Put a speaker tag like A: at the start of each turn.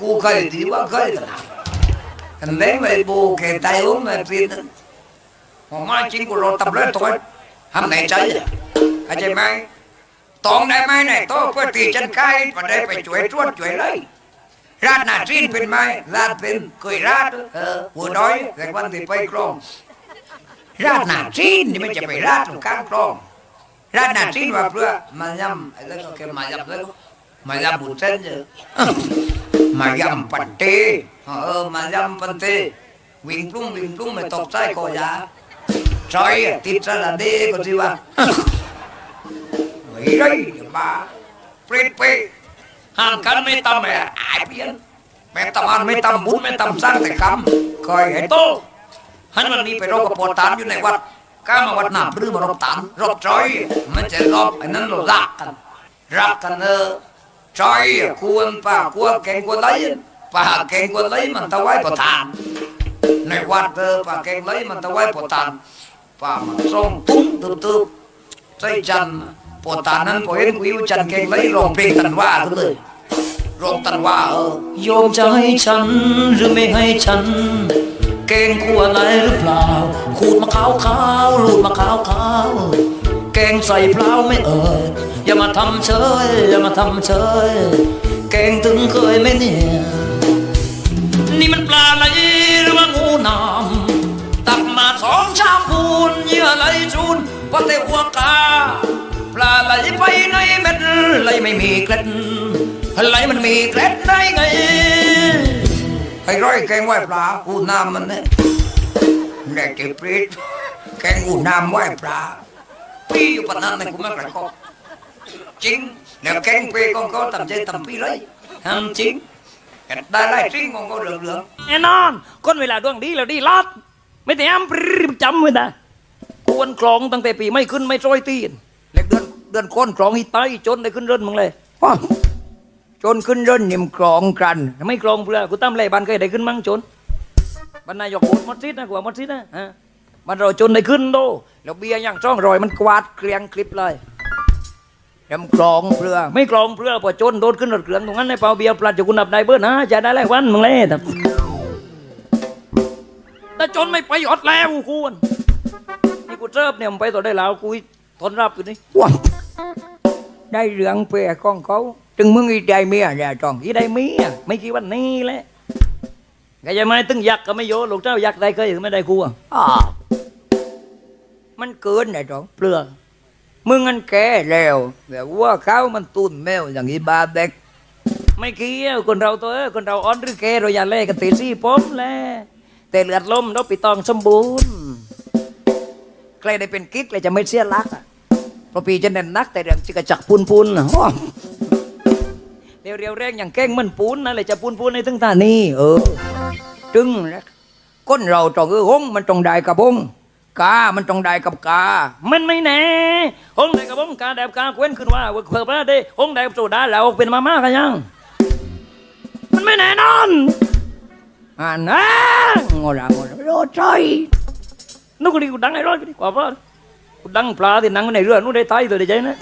A: กูเคยที่ว่าเคยนะกันเล่นไปบูแกตายอุ้มมาปีนึงผมมาจริงกูรอตับเลือดตัวทำไหนใจอะเข้าใจไหมตองได้ไหมเนี่ยโตเพื่อตีจันไก่มาได้ไปช่วยตรวจช่วยเลยราดหน้าจีนเป็นไหมราดเป็นเคยราดเออหัวน้อยแต่วันที่ไปกรองราดหน้าจีนนี่มันจะไปราดตรงกลางกรองร้านอาหารจีนว่าเพื่อมายำอะไรก็แค่มายำแล้วมายำบุญเส้นเจอ มายำปันเตเออมายำปันเตวิ่งปลุ้งวิ่งปลุ้งไม่ตกใจก็อยาซอยติดสระเดก็สิว่าเฮ้ยไรบ้าเปรตเปห้ามกันไม่ตำแม่อายเพี้ยนแม่ตำอันไม่ตำบุญไม่ตำสร้างแต่กรรมคอยให้โตหันวันนี้ไปรบกับปวดตานอยู่ในวัดก้ามาวัดหนาพรือมารบตันรบจอยมันจะรบไอ้นั้นเรารักกันรักกันเออ จอยควรป่าควรแกงควรเลยป่าแกงควรเลยมันตะไว้ปะทานในวัดเออป่าแกงเลยมันตะไว้ปะทานป่ามันส่งตุ้งตึบตึบใจจันปะทานนั้นพอเห็นวิวจันแกงเลยร้องเพลงตันว่ากันเลยร้องตันว่าเออ
B: โยมจะให้ฉันหรือไม่ให้ฉันเก่งขัวอะไรหรือเปล่าขูดมะขาวขาวลูดมะขาวขาว เก่งใส่เปล่าไม่เอ่ยอย่ามาทำเฉยอย่ามาทำเฉยเกงถึงเคยไหมเนี่ยนี่มันปลาไหลหรือว่างูนามตักมาสองชามพูนเยื่อไหลจูนพอแต่หัวกาปลาไหลไปในเม็ดไหลไม่มีเกล็ดไหลมันมีเกล็ดได้ไง
A: ไอ้ร้อยแกงไหวปลาอูน้ำมันเนี่ยแดกเก็บปรีดแกงอูน้ำไหวปลา พี่อยู่ปนนั้นในกูไม่กระกอบจริงแล้วแกงเปย์ของเขาทำใจทำพี่เลยทำจริงได้ไล่จริงของเขาเหลือง
B: แน่นอนคนเวลาดวงดีแล้วดีลัดไม่แต่อ้ำปรีบจำไว้นะกวนคลองตั้งแต่ปีไม่ขึ้นไม่จอยตีนเล็กเดือนเดือนก้นคลองอีไตจนได้ขึ้นเรื่นมึงเลย
A: จนขึ้นเรื่นนิ่มกรองกัน
B: ไม่คลองเพื่อกูตั้มเลยบ้านเคยได้ขึ้นมั้งจนบรรนายกโหดมดซิดนะกว่ามดซิดนะฮะ มันเราจนได้ขึ้นโดแล้วเบียร์อย่างช่องรอยมันกวาดเกลียงคลิปเลย
A: ยำกรองเพื่อ
B: ไม่กลองเพื่อพอจนโดนขึ้นรถเครื่องตรงนั้นในเปาเบียร์ปลัดจะกุนับได้เบิ้ลนะจะได้หลายวันมึงเลยแต่แต่จนไม่ไปอดแล้วกูนนี่กูเจิบเนี่ยมึงไปต่อได้แล้วกูทนรับอยู่นี่
A: ว้าได้เหลืองเปย์ของเขาจึงมึงอีใจเมียเนี่ยจอง
B: อีได้มีอะไม่กี่วันนี้แหละก็จะไม่ตึงยักษ์ก็ไม่โยลูกเจ้ายักษ์ได้เคยหรือไม่ได้กูอะ
A: อ้า มันเกินไอ้จอง
B: เปลือก
A: มึงงันแก่แล้วแต่ว่าเขามันตุนแมวอย่างนี้บาเด็ก
B: ไม่เกี่ยวคนเราตัวเอ้ยคนเราอ่อนหรือแกเราอย่าเล่กันตีซี่ผมแหละแต่เลือดลมเราปีตองสมบูรณ์ใครได้เป็นกิ๊กเลยจะไม่เสียรักอะเพราะปีจะเน้นนักแต่เรื่องจิกจักปูนปูนๆน่ะ
A: ว้า
B: เรียวเรียวแรงอย่างแก้งมันปูนนั่นเลยจะปูนปูนในถึงตานี่
A: เออ จึงนะคนเราต้องเออหงมันต้องได้กับง กา มันต้องได้กับกา
B: มันไม่แน่หงใดกับหงกาแดบกาเว้นขึ้นว่าเผื่อพระได้หงใดโซดาแล้วเป็นมาม่ากันยัง มันไม่แน่นอน
A: อ่านนะงอละงอละโรใจ
B: นู่นก็ดีกูดังไอ้ร้อยก็ดีกว่าพ่อกูดังปลาที่นั่งในเรือนู่นได้ตายตัวเดียวใจนะ